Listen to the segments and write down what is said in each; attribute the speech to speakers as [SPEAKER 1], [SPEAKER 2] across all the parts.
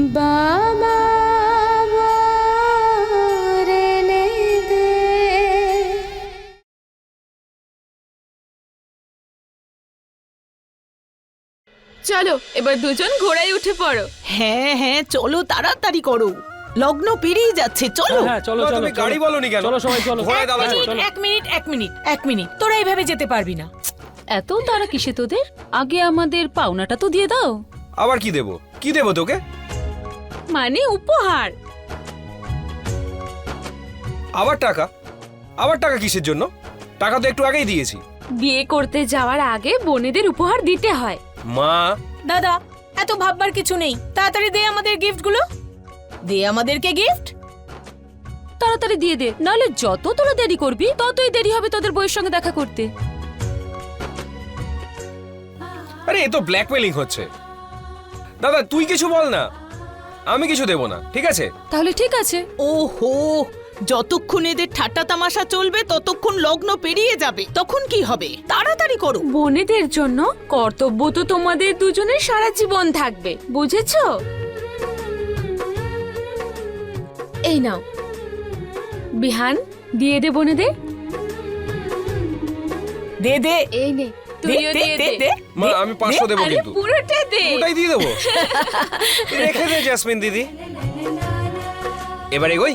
[SPEAKER 1] বাবা
[SPEAKER 2] চলো এবার দুজন ঘোড়ায় উঠে পড়ো।
[SPEAKER 3] হ্যাঁ হ্যাঁ চলো তাড়াতাড়ি করো। লগ্ন পেরিয়ে যাচ্ছে চলো।
[SPEAKER 4] হ্যাঁ চলো চলো
[SPEAKER 5] তুমি গাড়ি বলনি কেন?
[SPEAKER 4] চলো সবাই চলো।
[SPEAKER 5] ঘোড়ায় চলো।
[SPEAKER 3] এক মিনিট এক মিনিট এক মিনিট। তোরা এইভাবে যেতে পারবি না।
[SPEAKER 6] এত তারা কিসে তোদের? আগে আমাদের পাওনাটা তো দিয়ে দাও।
[SPEAKER 5] আবার কি দেবো? কি দেবো তোকে?
[SPEAKER 2] মানে উপহার।
[SPEAKER 5] আবার টাকা? আবার টাকা কিসের জন্য? টাকা তো একটু আগেই দিয়েছি।
[SPEAKER 2] বিয়ে করতে যাওয়ার আগে বোনেদের উপহার দিতে হয়।
[SPEAKER 5] মা।
[SPEAKER 3] দাদা এত ভাববার কিছু নেই। তাড়াতাড়ি দে আমাদের গিফটগুলো। দে আমাদেরকে গিফট।
[SPEAKER 6] তাড়াতাড়ি দিয়ে দে নাহলে যত তোরা দেরি করবি ততই দেরি হবে তোদের বইয়ের সঙ্গে দেখা করতে।
[SPEAKER 5] আরে এ তো ব্ল্যাকমেলিং হচ্ছে। দাদা তুই কিছু বল না। আমি কিছু দেবো না ঠিক আছে?
[SPEAKER 6] তাহলে ঠিক আছে।
[SPEAKER 3] ওহো যতক্ষণ এদের ঠাট্টা তামাশা চলবে ততক্ষণ লগ্ন পেরিয়ে যাবে। তখন কি হবে? তাড়াতাড়ি করো।
[SPEAKER 2] বোনেদের জন্য কর্তব্য তো তোমাদের দুজনের সারা জীবন থাকবে বুঝেছ? এই নাও। বিহান দিয়ে দে বোনেদের।
[SPEAKER 3] দে দে।
[SPEAKER 2] এই নে।
[SPEAKER 3] দে
[SPEAKER 2] তুইও
[SPEAKER 3] দে
[SPEAKER 2] দিয়ে
[SPEAKER 3] দে
[SPEAKER 2] দে।
[SPEAKER 3] দে
[SPEAKER 5] মা আমি পাঁচশো দেবো
[SPEAKER 2] আরে
[SPEAKER 5] কিন্তু।
[SPEAKER 2] পুরোটা দে।
[SPEAKER 5] ওটাই দিয়ে দেবো। রেখে দে জাসমিন দিদি। এবার এগোই।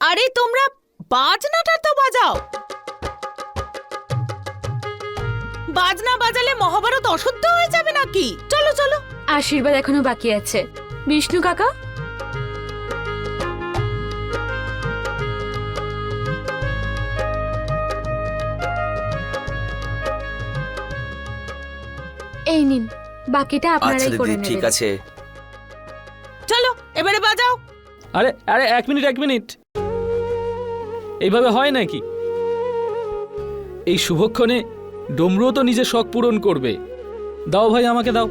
[SPEAKER 3] আরে তোমরা বাজনাটা তো বাজাও। বাজনা বাজালে মহাভারত অশুদ্ধ হয়ে যাবে নাকি? চলো চলো।
[SPEAKER 2] আশীর্বাদ এখনও বাকি আছে। বিষ্ণু কাকা এই নিন বাকিটা
[SPEAKER 7] আচ্ছা
[SPEAKER 2] আপনারাই করে
[SPEAKER 7] দিদি ঠিক
[SPEAKER 2] নেবেন
[SPEAKER 7] আছে।
[SPEAKER 3] চলো এবারে বাজাও।
[SPEAKER 4] আরে আরে এক মিনিট এক মিনিট। এইভাবে হয় নাকি? এই শুভক্ষণে ডমরুও তো নিজের শখ পূরণ করবে। দাও ভাই আমাকে দাও।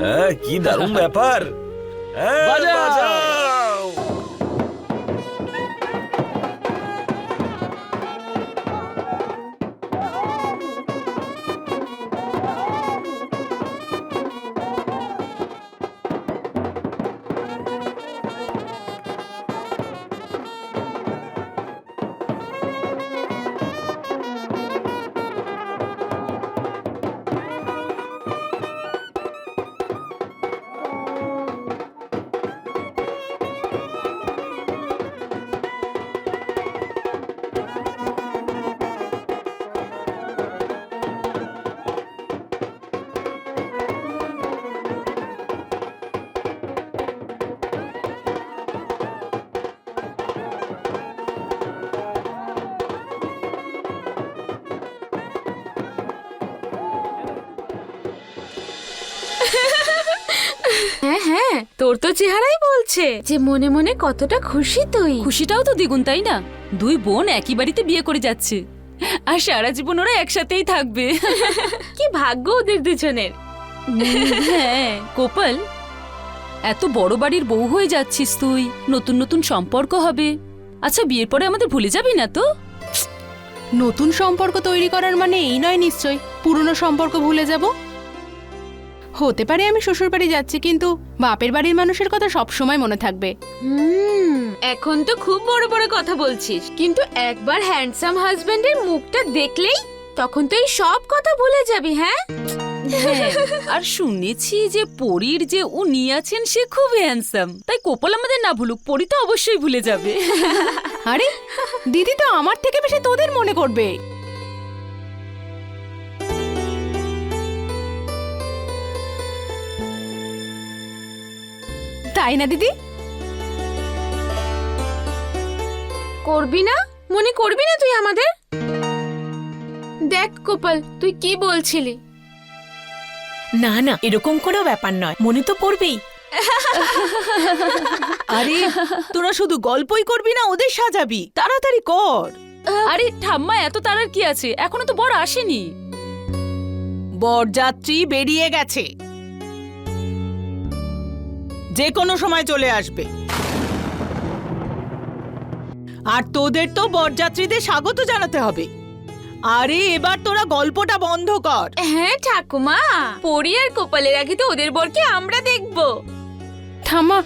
[SPEAKER 7] হ্যাঁ কি দারুণ ব্যাপার। হ্যাঁ,
[SPEAKER 4] বাজাও।
[SPEAKER 7] বাজাও।
[SPEAKER 2] হ্যাঁ তোর তো চেহারাই বলছে। যে মনে মনে কতটা খুশি তুই।
[SPEAKER 6] খুশিটাও তো দ্বিগুণ তাই না? দুই বোন একই বাড়িতে বিয়ে করে যাচ্ছে। আর সারা জীবন ওরা একসাথেই থাকবে।
[SPEAKER 2] কি ভাগ্য ওদের দুজনের।
[SPEAKER 6] হ্যাঁ কোপাল এত বড় বাড়ির বউ হয়ে যাচ্ছিস তুই। নতুন নতুন সম্পর্ক হবে। আচ্ছা বিয়ের পরে আমাদের ভুলে যাবি না তো?
[SPEAKER 1] নতুন সম্পর্ক তৈরি করার মানে এই নয় নিশ্চয়। পুরনো সম্পর্ক ভুলে যাব? হতে পারে আমি শ্বশুর বাড়ি যাচ্ছি কিন্তু বাপের বাড়ির মানুষের কথা সব সময় মনে থাকবে।
[SPEAKER 2] হুম এখন তো খুব বড় বড় কথা বলছিস কিন্তু একবার হ্যান্ডসাম হাজবেন্ডের মুখটা দেখলেই তখন তো এই সব কথা ভুলে যাবি হ্যাঁ?
[SPEAKER 6] হ্যাঁ আর শুনেছি যে পরীর যে উনি আছেন সে খুব হ্যান্ডসাম তাই কোপাল আমাদের না ভুলুক পরী তো অবশ্যই ভুলে যাবে।
[SPEAKER 1] আরে দিদি তো আমার থেকে বেশি তোদের মনে করবে। তাই না দিদি।
[SPEAKER 2] করবি না? মনে করবি না তুই আমাদের? দেখ কোপাল তুই কি বলছিলি?
[SPEAKER 3] না না এরকম কোনো ব্যাপার নয়। মনে তো পড়বেই। আরে তোরা শুধু গল্পই করবি না ওদের সাজাবি। তাড়াতাড়ি কর।
[SPEAKER 6] আরে ঠাম্মা এত তারার কি আছে? এখনও তো বড় আসেনি।
[SPEAKER 3] বরযাত্রী বেরিয়ে গেছে। যে কোনো সময় চলে আসবে। আর তোদের তো বরযাত্রীদের স্বাগত জানাতে হবে। আরে এবার তোরা গল্পটা বন্ধ কর।
[SPEAKER 2] হ্যাঁ ঠাকুমা। পরি আর কোপালের আগে তো ওদের বরকে আমরা দেখব।
[SPEAKER 1] থামা।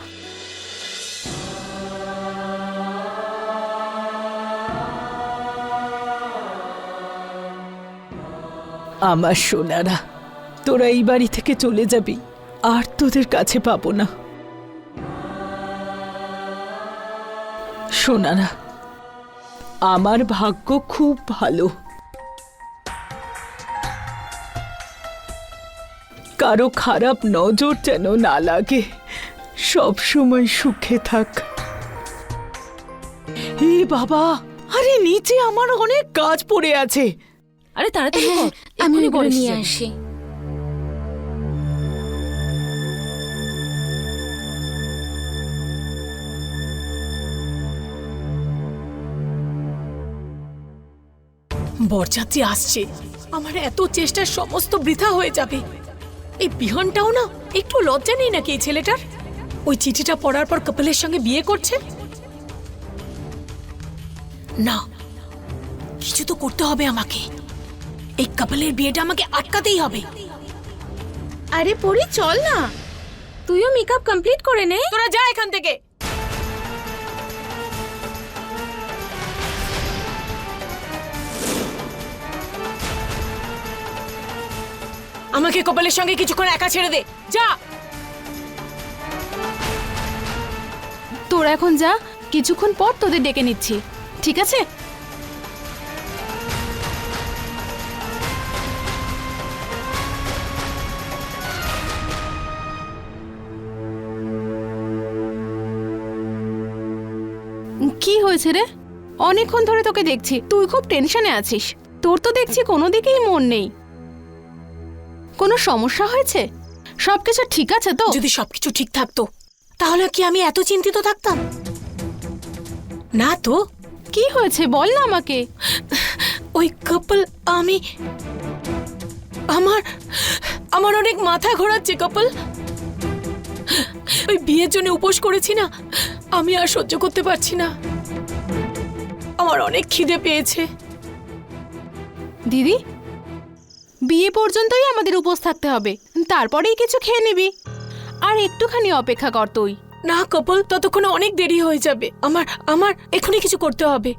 [SPEAKER 3] আমার সোনারা তোরা এই বাড়ি থেকে চলে যাবি। আর তোদের কাছে পাবো না। সোনারা আমার ভাগ্য খুব ভালো। কারও খারাপ নজর যেন না লাগে সব সময় সুখে থাক। এ বাবা আরে নিচে আমার অনেক কাজ পড়ে আছে।
[SPEAKER 6] আরে তাড়াতাড়ি কর
[SPEAKER 2] আমি
[SPEAKER 6] এক্ষুনি
[SPEAKER 2] ওগুলো
[SPEAKER 6] এসে
[SPEAKER 2] নিয়ে। আসি।
[SPEAKER 8] বরযাত্রী আসছে। আমার এত চেষ্টার সমস্ত বৃথা হয়ে যাবে। এই বিহানটাও না একটু লজ্জা নেই নাকি এই ছেলেটার? ওই চিঠিটা পড়ার পর কপিলের সঙ্গে বিয়ে করছে? না কিছু তো করতে হবে আমাকে। এই কপিলের বিয়েটা আমাকে আটকাতেই হবে।
[SPEAKER 2] আরে পরি চল না। তুইও মেকআপ কমপ্লিট করে নে।
[SPEAKER 8] তোরা যা এখান থেকে। আমাকে কপালের সঙ্গে কিছুক্ষণ একা ছেড়ে দে। যা।
[SPEAKER 1] তোর এখন যা, কিছুক্ষণ পর তোদের ডেকে নিচ্ছি। ঠিক আছে? কি হয়েছে রে? অনেকক্ষণ ধরে তোকে দেখছি। তুই খুব টেনশনে আছিস। তোর তো দেখছি কোনো দিকেই মন নেই। কোনো সমস্যা হয়েছে? সবকিছু ঠিক আছে তো?
[SPEAKER 8] যদি সবকিছু ঠিক থাকতো তাহলে কি আমি এত চিন্তিত থাকতাম? না তো।
[SPEAKER 1] কি হয়েছে বল না আমাকে।
[SPEAKER 8] ওই কাপল আমি আমার আমার অনেক মাথা ঘোরাচ্ছে কাপল ওই বিয়ের জন্য উপোস করেছি না আমি আর সহ্য করতে পারছি না। আমার অনেক খিদে পেয়েছে।
[SPEAKER 1] দিদি বিয়ে পর্যন্তই আমাদের উপোস থাকতে হবে। তারপরেই কিছু খেয়ে নিবি। আর একটুখানি অপেক্ষা কর তুই।
[SPEAKER 8] না কপল ততক্ষণে অনেক দেরি হয়ে যাবে। আমার আমার এক্ষুনি কিছু করতে হবে।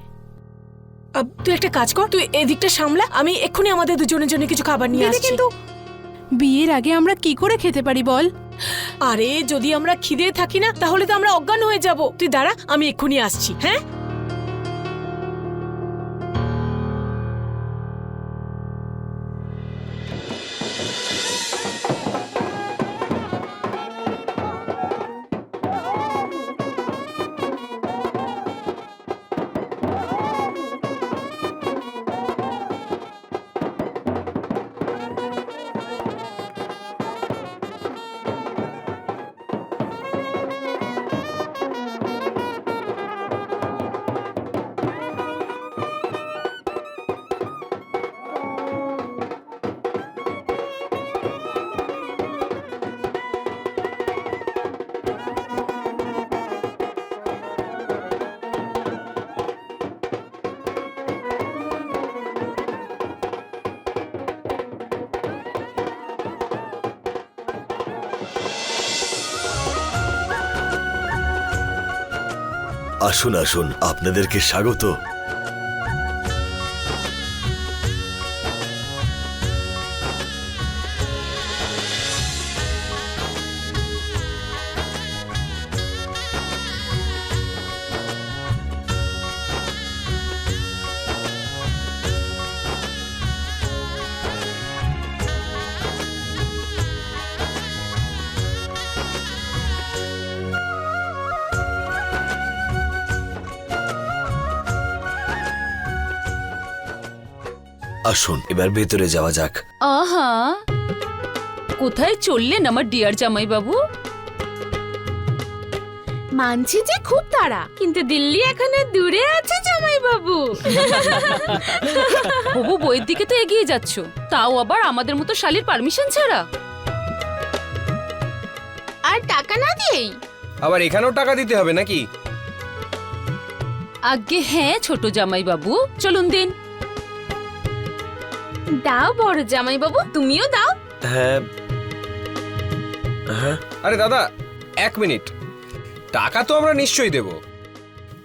[SPEAKER 8] আব, তুই একটা কাজ কর তুই এদিকটা সামলা আমি এক্ষুনি আমাদের দুজনের জন্য কিছু খাবার নিয়ে
[SPEAKER 1] দিদি
[SPEAKER 8] আসছি।
[SPEAKER 1] কিন্তু বিয়ের আগে আমরা কি করে খেতে পারি বল?
[SPEAKER 8] আরে যদি আমরা খিদে থাকি না তাহলে তো আমরা অজ্ঞান হয়ে যাব। তুই দাঁড়া আমি এক্ষুনি আসছি হ্যাঁ?
[SPEAKER 7] আসুন আসুন আপনাদেরকে স্বাগত। আসুন এবার ভেতরে যাওয়া যাক।
[SPEAKER 6] আহা! কোথায় চললেন আমার ডিয়ার জামাই বাবু
[SPEAKER 2] মানছি যে খুব তাড়া কিন্তু দিল্লি এখনও দূরে আছে জামাই বাবু
[SPEAKER 6] হবু বইয়ের দিকে তো এগিয়ে যাচ্ছ তাও আবার আমাদের মতো শালির পারমিশন ছাড়া।
[SPEAKER 2] আর টাকা না দিয়েই?
[SPEAKER 5] আবার এখানেও টাকা দিতে হবে নাকি?
[SPEAKER 6] আগে হ্যাঁ ছোট জামাই বাবু চলুন দিন।
[SPEAKER 2] দাও বড় জামাই বাবু তুমিও দাও।
[SPEAKER 7] হ্যাঁ। হ্যাঁ।
[SPEAKER 5] আরে দাদা এক মিনিট। টাকা তো আমরা নিশ্চয়ই দেব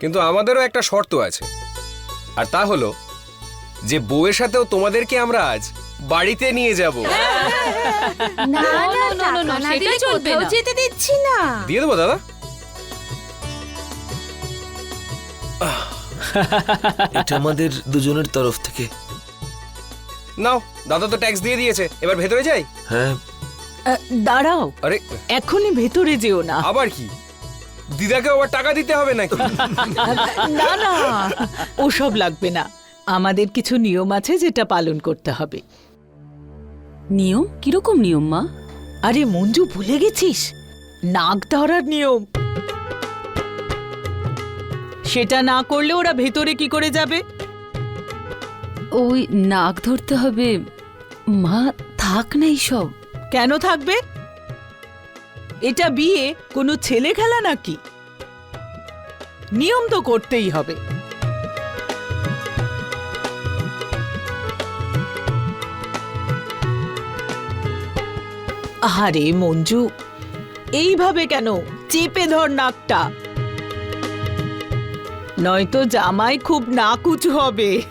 [SPEAKER 5] কিন্তু আমাদেরও একটা শর্ত আছে। আর তা হলো যে বউয়ের সাথেও তোমাদেরকে আমরা আজ বাড়িতে নিয়ে যাব।
[SPEAKER 2] না
[SPEAKER 6] না, না, না, না, সেটা চলবে না।
[SPEAKER 2] যেতে দিচ্ছি না।
[SPEAKER 5] দিয়ে দেবো দাদা।
[SPEAKER 7] এটা আমাদের দুজনের তরফ থেকে।
[SPEAKER 5] নাও দাদা তো ট্যাক্স দিয়ে দিয়েছে এবার ভেতরে যাই?
[SPEAKER 7] হ্যাঁ।
[SPEAKER 3] আহ, দাঁড়াও
[SPEAKER 5] আরে।
[SPEAKER 3] এখনই ভেতরে যেও না।
[SPEAKER 5] আবার কি? দিদাকে আবার টাকা দিতে হবে নাকি?
[SPEAKER 3] না না ওসব লাগবে না। আমাদের কিছু নিয়ম আছে যেটা পালন করতে হবে।
[SPEAKER 6] নিয়ম? কীরকম নিয়ম মা?
[SPEAKER 3] আরে মঞ্জু ভুলে গেছিস? নাক ধরার নিয়ম। সেটা না করলে ওরা ভেতরে কি করে যাবে?
[SPEAKER 6] ওই নাক ধরতে হবে। মা, থাক না সব
[SPEAKER 3] কেন থাকবে? এটা বিয়ে কোনো ছেলে খেলা নাকি? নিয়ম তো করতেই হবে। আরে মঞ্জু, এইভাবে কেন চেপে ধর নাকটা? নয়তো জামাই খুব নাক উঁচু হবে।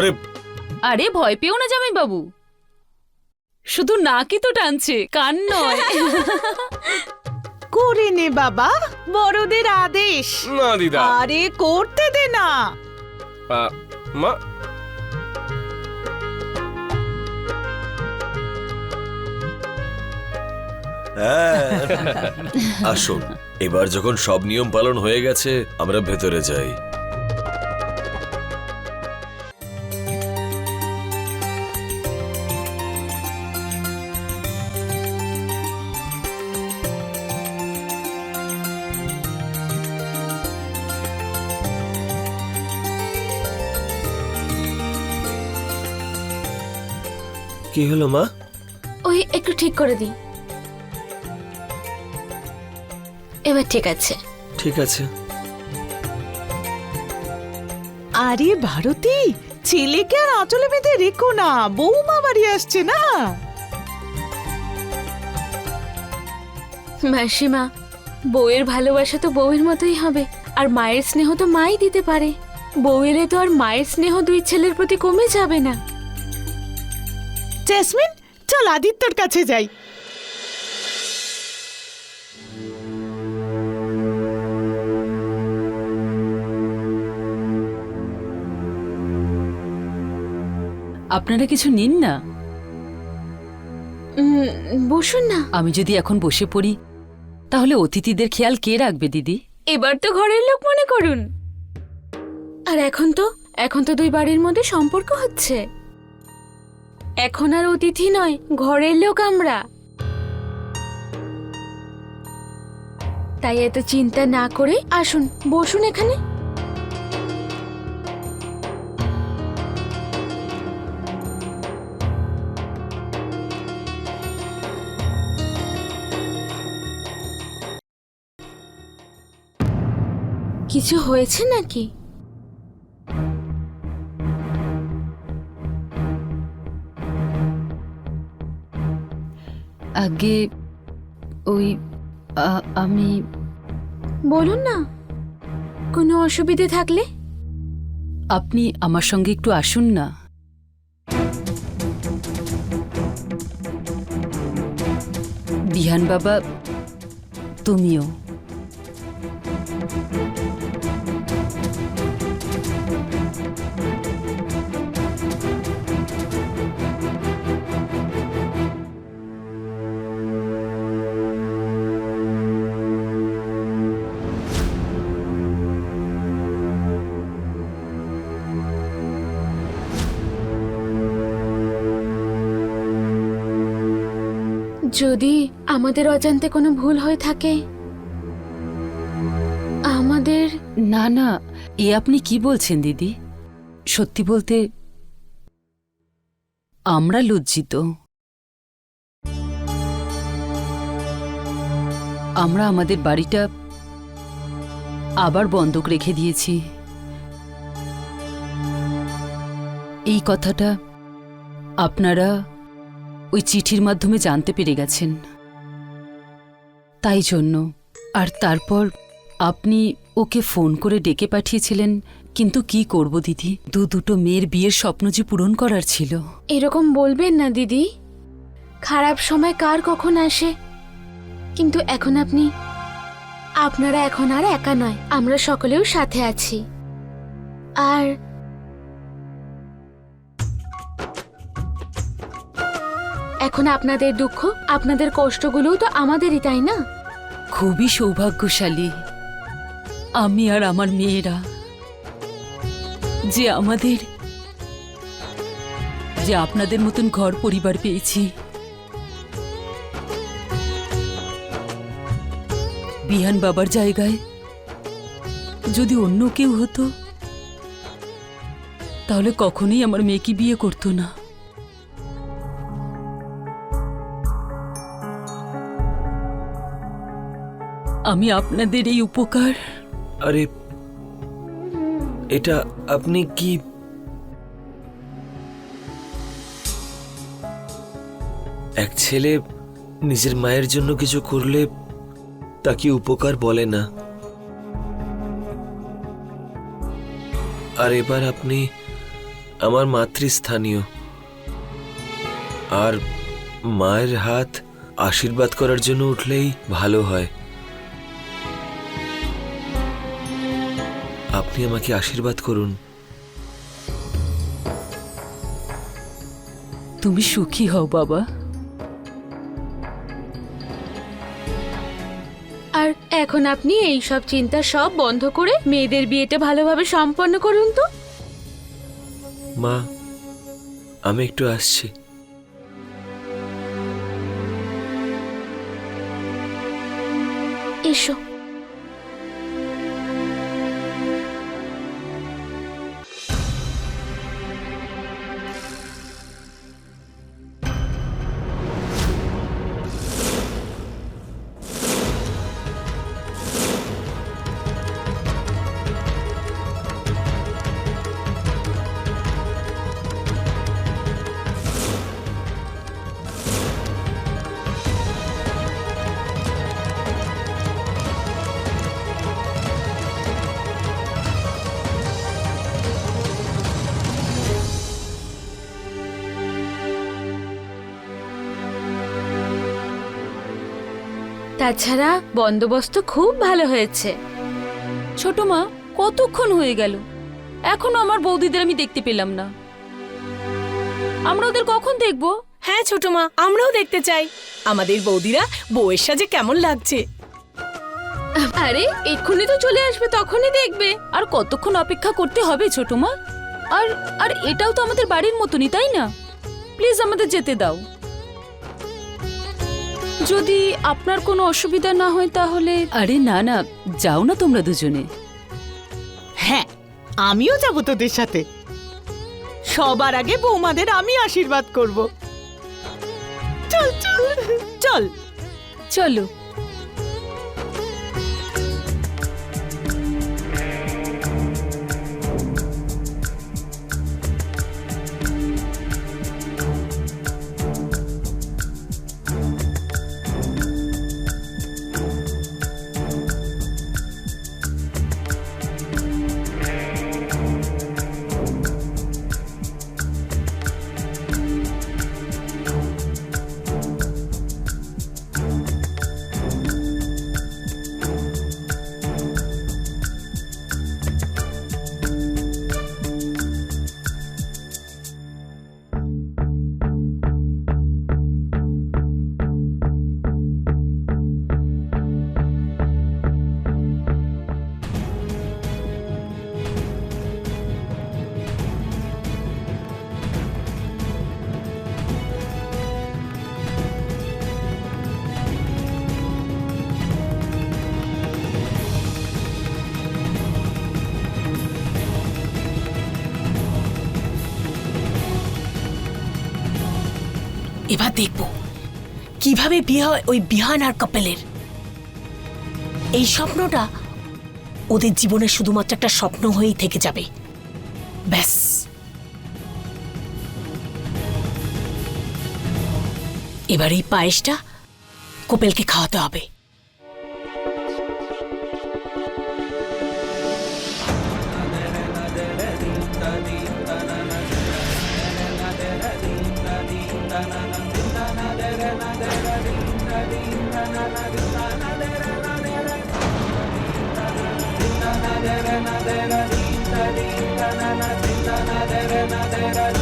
[SPEAKER 7] আরে
[SPEAKER 6] আরে ভয় পেও না জামাই বাবু শুধু নাকি তো টানছে কান নয়।
[SPEAKER 3] করে নে বাবা বড়দের আদেশ।
[SPEAKER 5] না দিদা।
[SPEAKER 3] আরে করতে দে না।
[SPEAKER 5] আহ, মা।
[SPEAKER 7] হ্যাঁ। আসুন এবার যখন সব নিয়ম পালন হয়ে গেছে আমরা ভেতরে যাই। কি হলো মা?
[SPEAKER 2] ওই একটু ঠিক করে দিই। এবার ঠিক আছে।
[SPEAKER 7] ঠিক আছে।
[SPEAKER 3] আরে ভারতী ছেলেকে আর আঁচলে বেঁধে রেখো না। বৌমা বাড়ি আসছে না।
[SPEAKER 2] মাসিমা বউয়ের ভালোবাসা তো বউয়ের মতোই হবে আর মায়ের স্নেহ তো মাই দিতে পারে। বউ এলে তো আর মায়ের স্নেহ দুই ছেলের প্রতি কমে যাবে না।
[SPEAKER 3] জেসমিন চল আদিত্যর কাছে যাই।
[SPEAKER 6] আপনারা কিছু নিন না।
[SPEAKER 2] বসুন না।
[SPEAKER 6] আমি যদি এখন বসে পড়ি তাহলে অতিথিদের খেয়াল কে রাখবে দিদি?
[SPEAKER 2] এবার তো ঘরের লোক মনে করুন। আর এখন তো এখন তো দুই বাড়ির মধ্যে সম্পর্ক হচ্ছে। এখন আর অতিথি নয়, ঘরের লোক আমরা। তাই এত চিন্তা না করে আসুন, বসুন এখানে। কিছু হয়েছে নাকি?
[SPEAKER 6] আগে ওই আ- আমি
[SPEAKER 2] বলুন না কোনো অসুবিধে থাকলে?
[SPEAKER 6] আপনি আমার সঙ্গে একটু আসুন না। বিহান বাবা তুমিও।
[SPEAKER 2] যদি আমাদের অজান্তে কোনো ভুল হয়ে থাকে? আমাদের
[SPEAKER 6] না না, এ আপনি কি বলছেন, দিদি? সত্যি বলতে, আমরা লজ্জিত। আমরা আমাদের বাড়িটা আবার বন্ধক রেখে দিয়েছি। এই কথাটা আপনারা ওই চিঠির মাধ্যমে জানতে পেরে গেছেন। তাই জন্য। আর তারপর আপনি ওকে ফোন করে ডেকে পাঠিয়েছিলেন, কিন্তু কি করব দিদি? দু দুটো মেয়ের বিয়ের স্বপ্ন যে পূরণ করার ছিল।
[SPEAKER 2] এরকম বলবেন না দিদি। খারাপ সময় কার কখন আসে? কিন্তু এখন আপনি, আপনারা এখন আর একা নয়, আমরা সকলেও সাথে আছি। আর এখন আপনাদের দুঃখ, আপনাদের কষ্টগুলোও তো আমাদেরই, তাই না?
[SPEAKER 6] খুবই সৌভাগ্যশালী। আমি আর আমার মেয়েরা যে আমাদের, যে আপনাদের মতন ঘর পরিবার পেয়েছি। বিহান বাবার জায়গায় যদি অন্য কেউ হতো, তাহলে কখনোই আমার মেয়েকে বিয়ে করতো না। আমি আপনাদের এই উপকার।
[SPEAKER 7] আরে, এটা আপনি কি? এক ছেলে নিজের মায়ের জন্য কিছু করলে তাকে উপকার বলে না। আর এবার আপনি আমার মাতৃস্থানীয়। আর মায়ের হাত আশীর্বাদ করার জন্য উঠলেই ভালো হয়। আপনি আমাকে আশীর্বাদ করুন।
[SPEAKER 6] তুমি সুখী হও বাবা।
[SPEAKER 2] আর এখন আপনি এই সব চিন্তা সব বন্ধ করে মেয়েদের বিয়েটা ভালোভাবে সম্পন্ন করুন তো।
[SPEAKER 7] মা আমি একটু আসছি।
[SPEAKER 2] এসো। তাছাড়া বন্দোবস্ত খুব ভালো হয়েছে।
[SPEAKER 6] ছোট মা কতক্ষণ হয়ে গেল? এখনও আমার বৌদিদের আমি দেখতে পেলাম না। আমরা ওদের কখন দেখব?
[SPEAKER 8] হ্যাঁ ছোট মা আমরাও দেখতে চাই। আমাদের বৌদিরা বউয়ের সাজে কেমন লাগছে।
[SPEAKER 2] আরে এক্ষুনি তো চলে আসবে তখনই দেখবে।
[SPEAKER 6] আর কতক্ষণ অপেক্ষা করতে হবে ছোট মা? আর আর এটাও তো আমাদের বাড়ির মতনই তাই না? প্লিজ আমাদের যেতে দাও। যদি আপনার কোনো অসুবিধা না হয় তাহলে আরে না না যাও না তোমরা দুজনে।
[SPEAKER 3] হ্যাঁ আমিও যাব তোদের সাথে। সবার আগে বৌমাদের আমি আশীর্বাদ করব। চল চল চল।
[SPEAKER 6] চলো।
[SPEAKER 8] এবার দেখব। কীভাবে বিয়ে হয় ওই বিহান আর কপেলের? এই স্বপ্নটা ওদের জীবনে শুধুমাত্র একটা স্বপ্ন হয়েই থেকে যাবে। ব্যাস। এবার এই পায়েসটা কোপেলকে খাওয়াতে হবে।
[SPEAKER 4] na na na na na na